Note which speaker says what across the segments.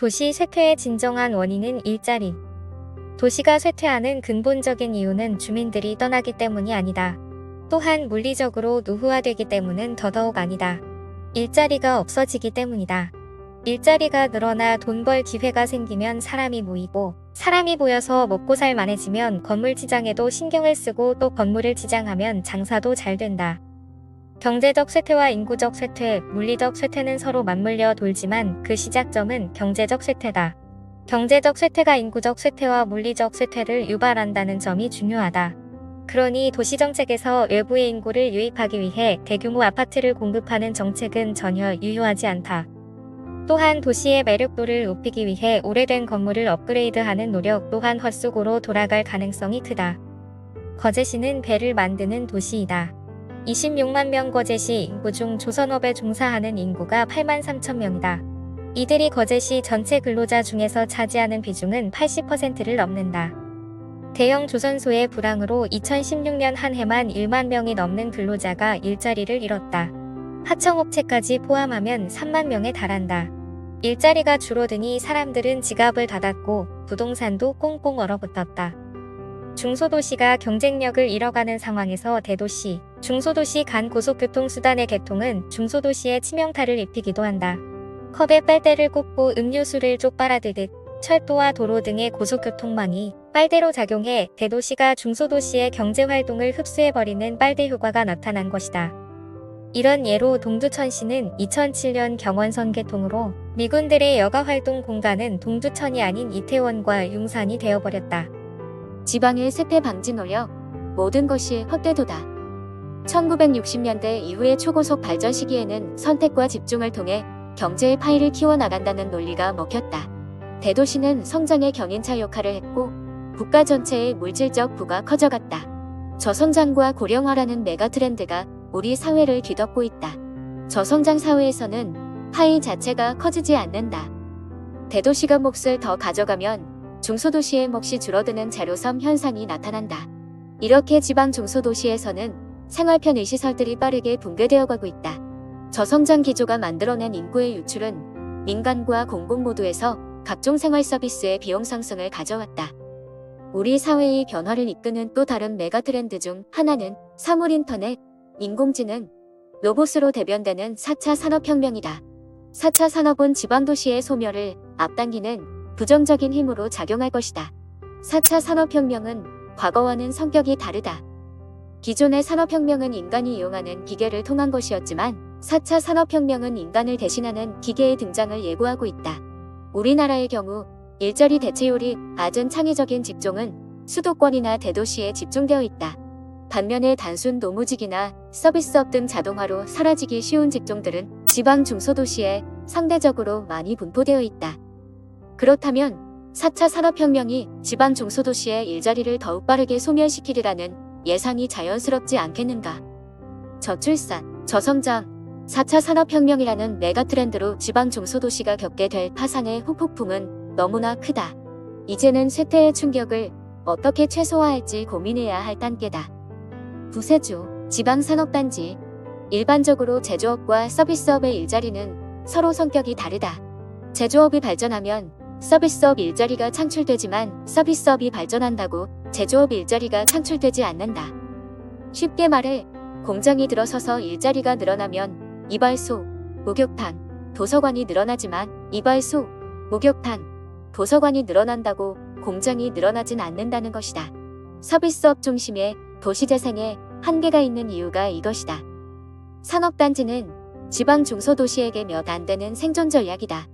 Speaker 1: 도시 쇠퇴의 진정한 원인은 일자리. 도시가 쇠퇴하는 근본적인 이유는 주민들이 떠나기 때문이 아니다. 또한 물리적으로 노후화되기 때문은 더더욱 아니다. 일자리가 없어지기 때문이다. 일자리가 늘어나 돈 벌 기회가 생기면 사람이 모이고 사람이 모여서 먹고 살 만해지면 건물 지장에도 신경을 쓰고 또 건물을 지장하면 장사도 잘 된다. 경제적 쇠퇴와 인구적 쇠퇴, 물리적 쇠퇴는 서로 맞물려 돌지만 그 시작점은 경제적 쇠퇴다. 경제적 쇠퇴가 인구적 쇠퇴와 물리적 쇠퇴를 유발한다는 점이 중요하다. 그러니 도시정책에서 외부의 인구를 유입하기 위해 대규모 아파트를 공급하는 정책은 전혀 유효하지 않다. 또한 도시의 매력도를 높이기 위해 오래된 건물을 업그레이드하는 노력 또한 헛수고로 돌아갈 가능성이 크다. 거제시는 배를 만드는 도시이다. 26만 명 거제시 인구 중 조선업에 종사하는 인구가 8만 3천 명이다. 이들이 거제시 전체 근로자 중에서 차지하는 비중은 80%를 넘는다. 대형 조선소의 불황으로 2016년 한 해만 1만 명이 넘는 근로자가 일자리를 잃었다. 하청업체까지 포함하면 3만 명에 달한다. 일자리가 줄어드니 사람들은 지갑을 닫았고 부동산도 꽁꽁 얼어붙었다. 중소도시가 경쟁력을 잃어가는 상황에서 대도시, 중소도시 간 고속교통수단의 개통은 중소도시에 치명타를 입히기도 한다. 컵에 빨대를 꽂고 음료수를 쪽 빨아들듯 철도와 도로 등의 고속교통망이 빨대로 작용해 대도시가 중소도시의 경제활동을 흡수해버리는 빨대 효과가 나타난 것이다. 이런 예로 동두천시는 2007년 경원선 개통으로 미군들의 여가활동 공간은 동두천이 아닌 이태원과 융산이 되어버렸다.
Speaker 2: 지방의 세태 방지 노력, 모든 것이 헛되도다. 1960년대 이후의 초고속 발전 시기에는 선택과 집중을 통해 경제의 파이를 키워나간다는 논리가 먹혔다. 대도시는 성장의 견인차 역할을 했고 국가 전체의 물질적 부가 커져갔다. 저성장과 고령화라는 메가 트렌드가 우리 사회를 뒤덮고 있다. 저성장 사회에서는 파이 자체가 커지지 않는다. 대도시가 몫을 더 가져가면 중소도시의 몫이 줄어드는 제로섬 현상이 나타난다. 이렇게 지방 중소도시에서는 생활 편의 시설들이 빠르게 붕괴되어 가고 있다. 저성장 기조가 만들어낸 인구의 유출은 민간과 공공 모두에서 각종 생활 서비스의 비용 상승을 가져왔다. 우리 사회의 변화를 이끄는 또 다른 메가 트렌드 중 하나는 사물 인터넷, 인공지능, 로봇으로 대변되는 4차 산업혁명이다. 4차 산업은 지방도시의 소멸을 앞당기는 부정적인 힘으로 작용할 것이다. 4차 산업혁명은 과거와는 성격이 다르다. 기존의 산업혁명은 인간이 이용하는 기계를 통한 것이었지만 4차 산업혁명은 인간을 대신하는 기계의 등장을 예고하고 있다. 우리나라의 경우 일자리 대체율이 낮은 창의적인 직종은 수도권이나 대도시에 집중되어 있다. 반면에 단순 노무직이나 서비스업 등 자동화로 사라지기 쉬운 직종들은 지방 중소도시에 상대적으로 많이 분포되어 있다. 그렇다면 4차 산업혁명이 지방 중소도시의 일자리를 더욱 빠르게 소멸시키리라는 예상이 자연스럽지 않겠는가. 저출산, 저성장, 4차 산업혁명이라는 메가 트렌드로 지방 중소도시가 겪게 될 파상의 후폭풍은 너무나 크다. 이제는 쇠퇴의 충격을 어떻게 최소화할지 고민해야 할 단계다. 부세주, 지방산업단지. 일반적으로 제조업과 서비스업의 일자리는 서로 성격이 다르다. 제조업이 발전하면 서비스업 일자리가 창출되지만 서비스업이 발전한다고 제조업 일자리가 창출되지 않는다. 쉽게 말해 공장이 들어서서 일자리가 늘어나면 이발소, 목욕탕, 도서관이 늘어나지만 이발소, 목욕탕, 도서관이 늘어난다고 공장이 늘어나진 않는다는 것이다. 서비스업 중심의 도시재생에 한계가 있는 이유가 이것이다. 산업단지는 지방 중소도시에게 몇 안 되는 생존 전략이다.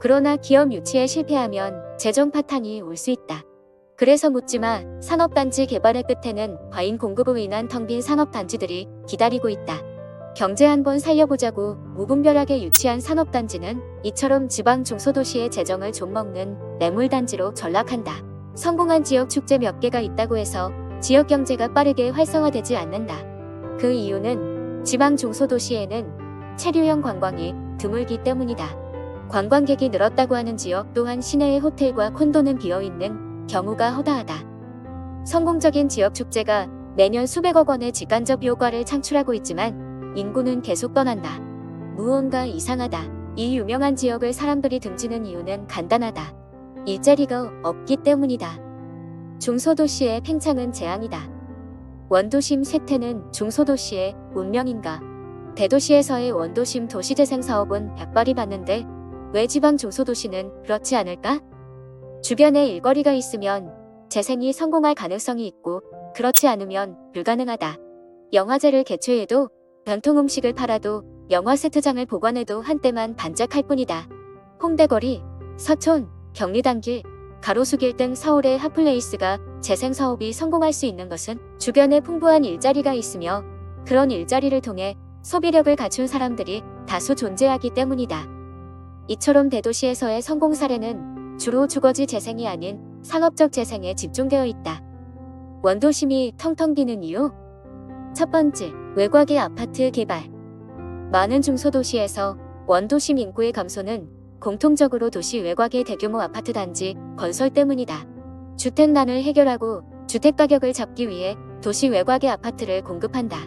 Speaker 2: 그러나 기업 유치에 실패하면 재정 파탄이 올 수 있다. 그래서 묻지마 산업단지 개발의 끝에는 과잉 공급으로 인한 텅 빈 산업단지들이 기다리고 있다. 경제 한번 살려보자고 무분별하게 유치한 산업단지는 이처럼 지방 중소도시의 재정을 좀먹는 뇌물단지로 전락한다. 성공한 지역 축제 몇 개가 있다고 해서 지역 경제가 빠르게 활성화되지 않는다. 그 이유는 지방 중소도시에는 체류형 관광이 드물기 때문이다. 관광객이 늘었다고 하는 지역 또한 시내의 호텔과 콘도는 비어있는 경우가 허다하다. 성공적인 지역 축제가 매년 수백억 원의 직간접 효과를 창출하고 있지만 인구는 계속 떠난다. 무언가 이상하다. 이 유명한 지역을 사람들이 등지는 이유는 간단하다. 일자리가 없기 때문이다. 중소도시의 팽창은 재앙이다. 원도심 쇠퇴는 중소도시의 운명인가? 대도시에서의 원도심 도시재생 사업은 백발이 받는데 왜 지방 중소도시는 그렇지 않을까? 주변에 일거리가 있으면 재생이 성공할 가능성이 있고 그렇지 않으면 불가능하다. 영화제를 개최해도 전통 음식을 팔아도 영화 세트장을 보관해도 한때만 반짝할 뿐이다. 홍대거리, 서촌, 경리단길, 가로수길 등 서울의 핫플레이스가 재생 사업이 성공할 수 있는 것은 주변에 풍부한 일자리가 있으며 그런 일자리를 통해 소비력을 갖춘 사람들이 다수 존재하기 때문이다. 이처럼 대도시에서의 성공 사례는 주로 주거지 재생이 아닌 상업적 재생에 집중되어 있다. 원도심이 텅텅 비는 이유? 첫 번째, 외곽의 아파트 개발. 많은 중소도시에서 원도심 인구의 감소는 공통적으로 도시 외곽의 대규모 아파트 단지 건설 때문이다. 주택난을 해결하고 주택 가격을 잡기 위해 도시 외곽의 아파트를 공급한다.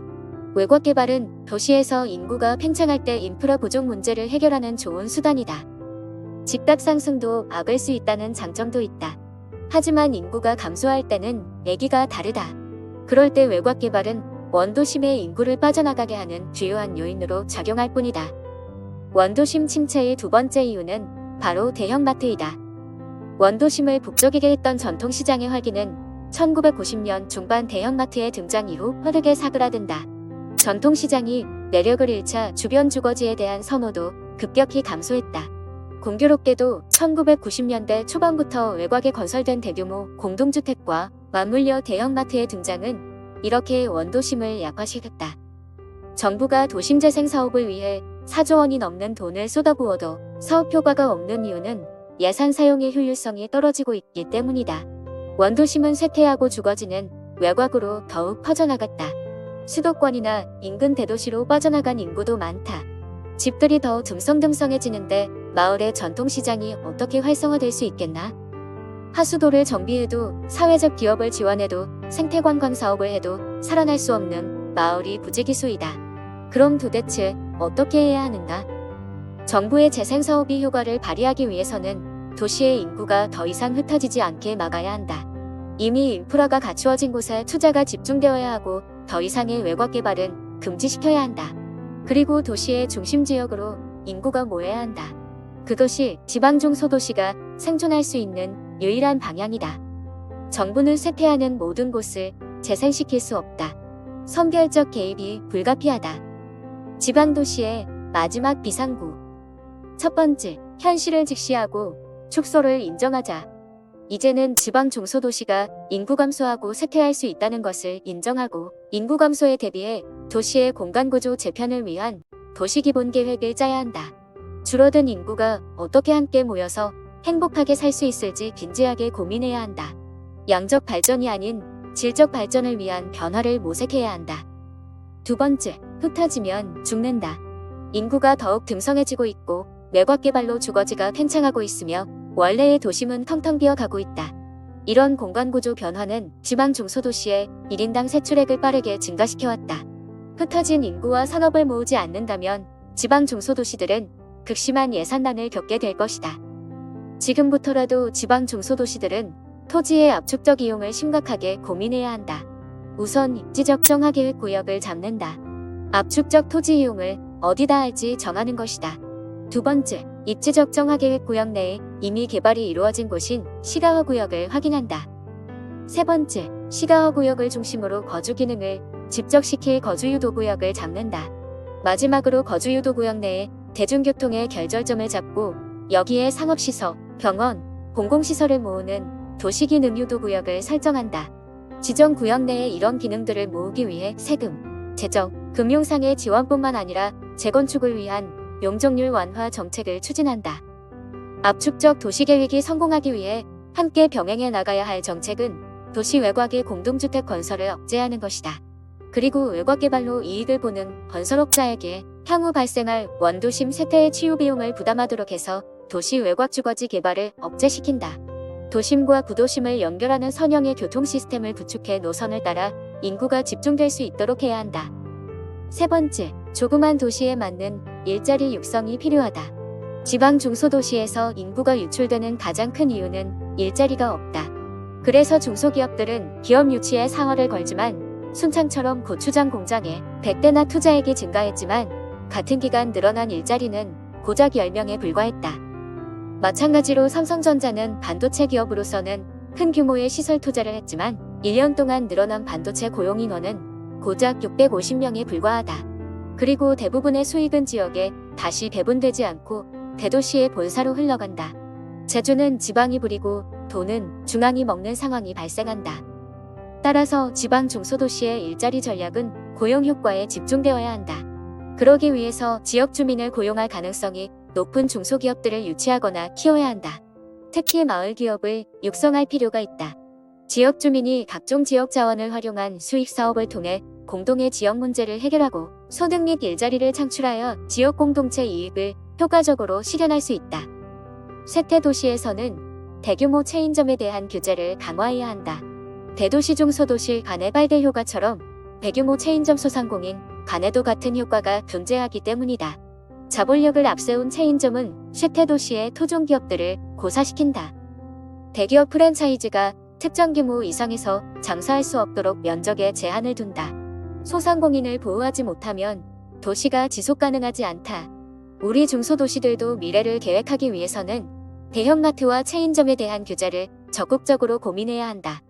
Speaker 2: 외곽 개발은 도시에서 인구가 팽창할 때 인프라 부족 문제를 해결하는 좋은 수단이다. 집값 상승도 막을 수 있다는 장점도 있다. 하지만 인구가 감소할 때는 얘기가 다르다. 그럴 때 외곽 개발은 원도심의 인구를 빠져나가게 하는 주요한 요인으로 작용할 뿐이다. 원도심 침체의 두 번째 이유는 바로 대형마트이다. 원도심을 북적이게 했던 전통시장의 활기는 1990년 중반 대형마트의 등장 이후 빠르게 사그라든다. 전통시장이 매력을 잃자 주변 주거지에 대한 선호도 급격히 감소했다. 공교롭게도 1990년대 초반부터 외곽에 건설된 대규모 공동주택과 맞물려 대형마트의 등장은 이렇게 원도심을 약화시켰다. 정부가 도심 재생 사업을 위해 4조 원이 넘는 돈을 쏟아부어도 사업 효과가 없는 이유는 예산 사용의 효율성이 떨어지고 있기 때문이다. 원도심은 쇠퇴하고 주거지는 외곽으로 더욱 퍼져나갔다. 수도권이나 인근 대도시로 빠져나간 인구도 많다. 집들이 더 듬성듬성해지는데 마을의 전통시장이 어떻게 활성화될 수 있겠나? 하수도를 정비해도 사회적 기업을 지원해도 생태관광 사업을 해도 살아날 수 없는 마을이 부지기수이다. 그럼 도대체 어떻게 해야 하는가? 정부의 재생 사업이 효과를 발휘하기 위해서는 도시의 인구가 더 이상 흩어지지 않게 막아야 한다. 이미 인프라가 갖추어진 곳에 투자가 집중되어야 하고 더 이상의 외곽 개발은 금지시켜야 한다. 그리고 도시의 중심 지역으로 인구가 모여야 한다. 그것이 지방 중소도시가 생존할 수 있는 유일한 방향이다. 정부는 쇠퇴하는 모든 곳을 재생시킬 수 없다. 선별적 개입이 불가피하다. 지방 도시의 마지막 비상구. 첫 번째, 현실을 직시하고 축소를 인정하자. 이제는 지방 중소도시가 인구 감소하고 쇠퇴할 수 있다는 것을 인정하고 인구 감소에 대비해 도시의 공간구조 재편을 위한 도시기본계획을 짜야 한다. 줄어든 인구가 어떻게 함께 모여서 행복하게 살 수 있을지 진지하게 고민해야 한다. 양적 발전이 아닌 질적 발전을 위한 변화를 모색해야 한다. 두 번째, 흩어지면 죽는다. 인구가 더욱 듬성해지고 있고 외곽 개발로 주거지가 팽창하고 있으며 원래의 도심은 텅텅 비어가고 있다. 이런 공간 구조 변화는 지방 중소도시의 1인당 세출액을 빠르게 증가시켜왔다. 흩어진 인구와 산업을 모으지 않는다면 지방 중소도시들은 극심한 예산난을 겪게 될 것이다. 지금부터라도 지방 중소도시들은 토지의 압축적 이용을 심각하게 고민해야 한다. 우선 입지적 정화계획 구역을 잡는다. 압축적 토지 이용을 어디다 할지 정하는 것이다. 두 번째, 입지적 정화계획 구역 내에 이미 개발이 이루어진 곳인 시가화 구역을 확인한다. 세 번째, 시가화 구역을 중심으로 거주 기능을 집적시킬 거주유도 구역을 잡는다. 마지막으로 거주유도 구역 내에 대중교통의 결절점을 잡고 여기에 상업시설, 병원, 공공시설을 모으는 도시기능 유도 구역을 설정한다. 지정 구역 내에 이런 기능들을 모으기 위해 세금, 재정, 금융상의 지원뿐만 아니라 재건축을 위한 용적률 완화 정책을 추진한다. 압축적 도시계획이 성공하기 위해 함께 병행해 나가야 할 정책은 도시 외곽의 공동주택 건설을 억제하는 것이다. 그리고 외곽 개발로 이익을 보는 건설업자에게 향후 발생할 원도심 세태의 치유 비용을 부담하도록 해서 도시 외곽 주거지 개발을 억제시킨다. 도심과 구도심을 연결하는 선형의 교통 시스템을 구축해 노선을 따라 인구가 집중될 수 있도록 해야 한다. 세 번째, 조그만 도시에 맞는 일자리 육성이 필요하다. 지방 중소도시에서 인구가 유출되는 가장 큰 이유는 일자리가 없다. 그래서 중소기업들은 기업 유치에 상어를 걸지만 순창처럼 고추장 공장에 100대나 투자액이 증가했지만 같은 기간 늘어난 일자리는 고작 10명에 불과했다. 마찬가지로 삼성전자는 반도체 기업으로서는 큰 규모의 시설 투자를 했지만 1년 동안 늘어난 반도체 고용 인원은 고작 650명에 불과하다. 그리고 대부분의 수익은 지역에 다시 배분되지 않고 대도시의 본사로 흘러간다. 제주는 지방이 부리고 돈은 중앙이 먹는 상황이 발생한다. 따라서 지방 중소도시의 일자리 전략은 고용 효과에 집중되어야 한다. 그러기 위해서 지역 주민을 고용할 가능성이 높은 중소기업들을 유치하거나 키워야 한다. 특히 마을 기업을 육성할 필요가 있다. 지역 주민이 각종 지역 자원을 활용한 수익 사업을 통해 공동의 지역 문제를 해결하고 소득 및 일자리를 창출하여 지역 공동체 이익을 효과적으로 실현할 수 있다. 쇠퇴 도시에서는 대규모 체인점에 대한 규제를 강화해야 한다. 대도시 중소도시 간의 발대 효과처럼 대규모 체인점 소상공인 간에도 같은 효과가 존재하기 때문이다. 자본력을 앞세운 체인점은 쇠퇴 도시의 토종 기업들을 고사시킨다. 대기업 프랜차이즈가 특정 규모 이상에서 장사할 수 없도록 면적에 제한을 둔다. 소상공인을 보호하지 못하면 도시가 지속 가능하지 않다. 우리 중소도시들도 미래를 계획하기 위해서는 대형마트와 체인점에 대한 규제를 적극적으로 고민해야 한다.